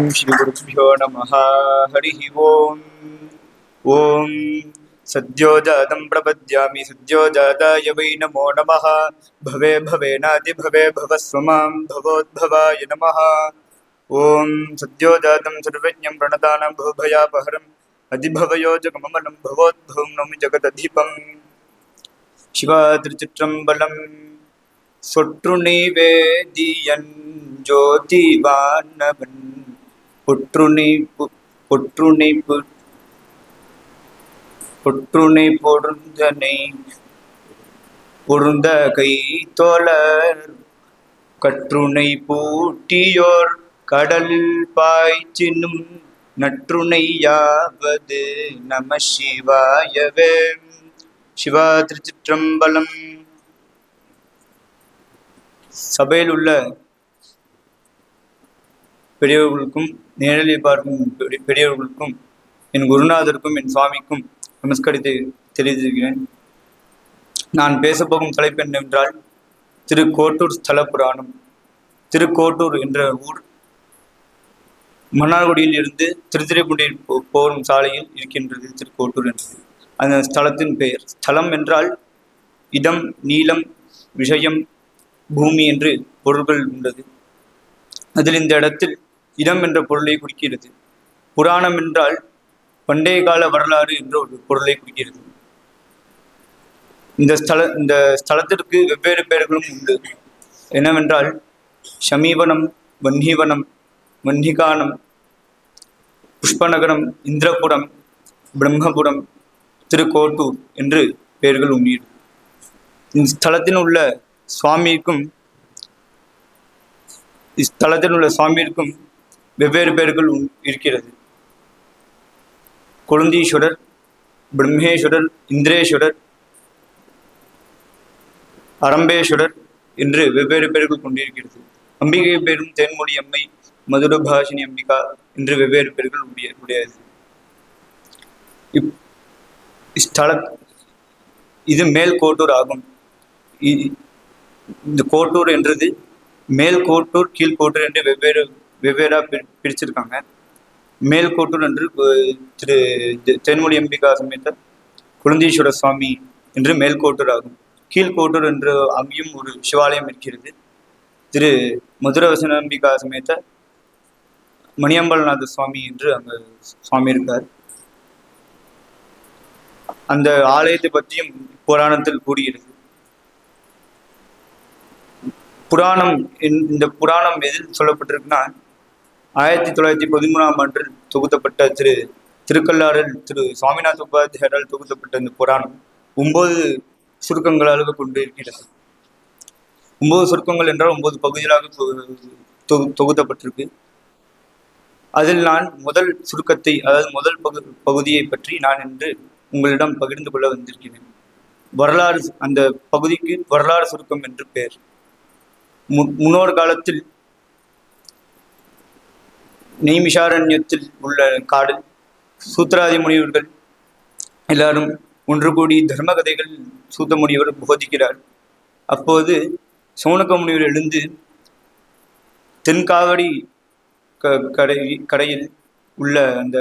श्रीगुरुभ्यो नमः। हरिः ॐ ॐ सद्योजातं प्रपद्यामि सद्योजाताय वै नमो नमः। भवे भवेनादिभवे भवस्व माँ भवोद्भवाय नमः। ॐ सद्योजातं सर्वज्ञं प्रणतानां भवभयापहरम् अधिभवयोजगममलं भवोद्भवं नमि जगदधिपं। शिवात्रिचित्रं बलम् सोट्रुणिवेदियन् ज्योतिवान्नभन् பொற்றுணை பு- பொற்றுணை பொற்றுணை பொருந்தனை பொருந்த கை தோழர் கற்றுணை பூட்டியோர் கடல் பாய்ச்சினும் நற்றுணையாவது நம சிவாயவே. சிவா திருச்சிற்றம்பலம். சபையில் உள்ள பெரியவர்களுக்கும் நேரலில் பார்க்கும் பெரியவர்களுக்கும் என் குருநாதருக்கும் என் சுவாமிக்கும் நமஸ்கரித்து தெரிவித்திருக்கிறேன் நான் பேசப்போகும் தலைப்பு என்னவென்றால் திருக்கோட்டூர் ஸ்தல புராணம். திருக்கோட்டூர் என்ற ஊர் மன்னார்குடியில் இருந்து திருத்திரைப்பூண்டி போ- போகும் சாலையில் இருக்கின்றது திருக்கோட்டூர் என்று. அந்த ஸ்தலத்தின் பெயர். ஸ்தலம் என்றால் இடம் நீளம் விஷயம் பூமி என்று பொருள்கள் உள்ளது அதில் இந்த இடத்தில் இடம் என்ற பொருளை குறிக்கிறது. புராணம் என்றால் பண்டைய கால வரலாறு என்ற ஒரு பொருளை குறிக்கிறது. இந்த ஸ்தல இந்த ஸ்தலத்திற்கு வெவ்வேறு பெயர்களும் உண்டு. என்னவென்றால் சமீபனம் வன்னிவனம் வன்னிகானம் புஷ்பநகரம் இந்திரபுரம் பிரம்மபுரம் திருக்கோட்டூர் என்று பெயர்கள் உண்டு. இந்த ஸ்தலத்தில் உள்ள சுவாமிக்கும் இஸ்தலத்தில் உள்ள சுவாமிக்கும் வெவ்வேறு பேர்கள் உண்- இருக்கிறது. கொழுந்தீஸ்வரர் பிரம்மேஸ்வரர் இந்திரேஸ்வரர் அரம்பேஸ்வரர் என்று வெவ்வேறு பெயர்கள் கொண்டிருக்கிறது. அம்பிகை பெயரும் தேன்மொழி அம்மை மதுரபாஷினி அம்பிகா என்று வெவ்வேறு பெயர்கள் உடைய உடையது. ஸ்தல இது மேல் கோட்டூர் ஆகும். இ- இந்த கோட்டூர் என்றது மேல் கோட்டூர் கீழ்கோட்டூர் என்று வெவ்வேறு வெவ்வேறா பிரி- பிரிச்சிருக்காங்க. மேல் கோட்டூர் என்று திரு தென்மொழி அம்பிகா சமேத குழந்தீஸ்வர சுவாமி என்று மேல்கோட்டூர் ஆகும். கீழ்கோட்டூர் என்று அங்கேயும் ஒரு சிவாலயம் இருக்கிறது. திரு மதுரவசன அம்பிகா சமேத மணியம்பலநாத சுவாமி என்று அங்க சுவாமி இருக்கார். அந்த ஆலயத்தை பற்றியும் புராணத்தில் கூறுகிறது புராணம் இந்த புராணம் எதில் சொல்லப்பட்டிருக்குன்னா ஆயிரத்தி தொள்ளாயிரத்தி பதிமூணாம் ஆண்டில் தொகுத்தப்பட்ட திரு திருக்கல்லாறில் திரு சுவாமிநாத உபாத்தியாரால் தொகுத்தப்பட்ட இந்த புராணம் ஒன்பது சுருக்கங்களாக கொண்டு இருக்கிறது ஒன்பது சுருக்கங்கள் என்றால் ஒன்பது பகுதிகளாக தொகு- தொகு- தொகுத்தப்பட்டிருக்கு அதில் நான் முதல் சுருக்கத்தை அதாவது முதல் பகு பகுதியை பற்றி நான் இன்று உங்களிடம் பகிர்ந்து கொள்ள வந்திருக்கிறேன். வரலாறு அந்த பகுதிக்கு வரலாறு சுருக்கம் என்று பெயர். மு- முன்னோர் காலத்தில் நெய்மிஷாரண்யத்தில் உள்ள காடு சூத்ராதி முனிவர்கள் எல்லாரும் ஒன்று கூடி தர்ம கதைகள் சூத்த முனிவர் போதிக்கிறார். அப்போது சோனக முனிவர் எழுந்து தென்காவடி க கடை கடையில் உள்ள அந்த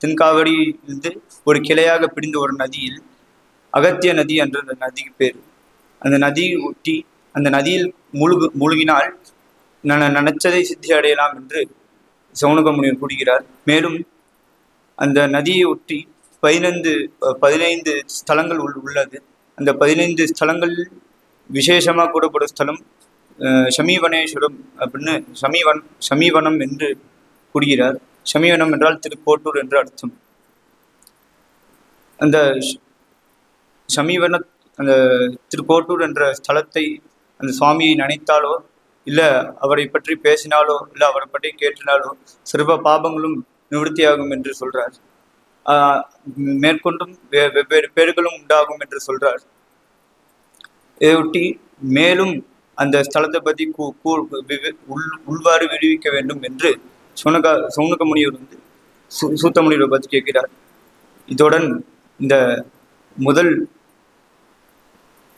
தென்காவடியிலிருந்து ஒரு கிளையாக பிடிந்த ஒரு நதியில் அகத்திய நதி என்ற அந்த நதிக்கு பேர். அந்த நதியை ஒட்டி அந்த நதியில் முழுகு முழுகினால் நான் நினைச்சதை சித்தி அடையலாம் என்று சௌனக முனிவர் கூறுகிறார். மேலும் அந்த நதியை ஒட்டி பதினைந்து பதினைந்து ஸ்தலங்கள் உள் உள்ளது. அந்த பதினைந்து ஸ்தலங்கள் விசேஷமாக கூடப்படும் ஸ்தலம் அஹ், அப்படின்னு சமீவன் சமீவனம் என்று கூறுகிறார். சமீவனம் என்றால் திருக்கோட்டூர் என்று அர்த்தம். அந்த சமீவன அந்த திருக்கோட்டூர் என்ற ஸ்தலத்தை அந்த சுவாமியை நினைத்தாலோ இல்லை அவரை பற்றி பேசினாலோ இல்லை அவரை பற்றி கேட்டினாலோ சர்வ பாபங்களும் நிவர்த்தியாகும் என்று சொல்றார். ஆஹ் மேற்கொண்டும் வே- வெவ்வேறு பேர்களும் உண்டாகும் என்று சொல்றார். இதையொட்டி மேலும் அந்த ஸ்தலத்தை பற்றி கூ கூ உள் உள்வாறு விடுவிக்க வேண்டும் என்று சுனக சுனகமுனியூர் வந்து சு சூத்தமுனியூரை பற்றி கேட்கிறார். இதுடன் இந்த முதல்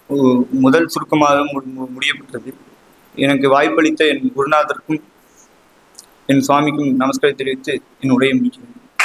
உ- முதல் சுருக்கமாக மு- முடியப்பட்டது. எனக்கு வாய்ப்பளித்த என் குருநாதருக்கும் என் சுவாமிக்கும் நமஸ்காரம் தெரிவித்து என் உரையை முடிக்கிறேன்.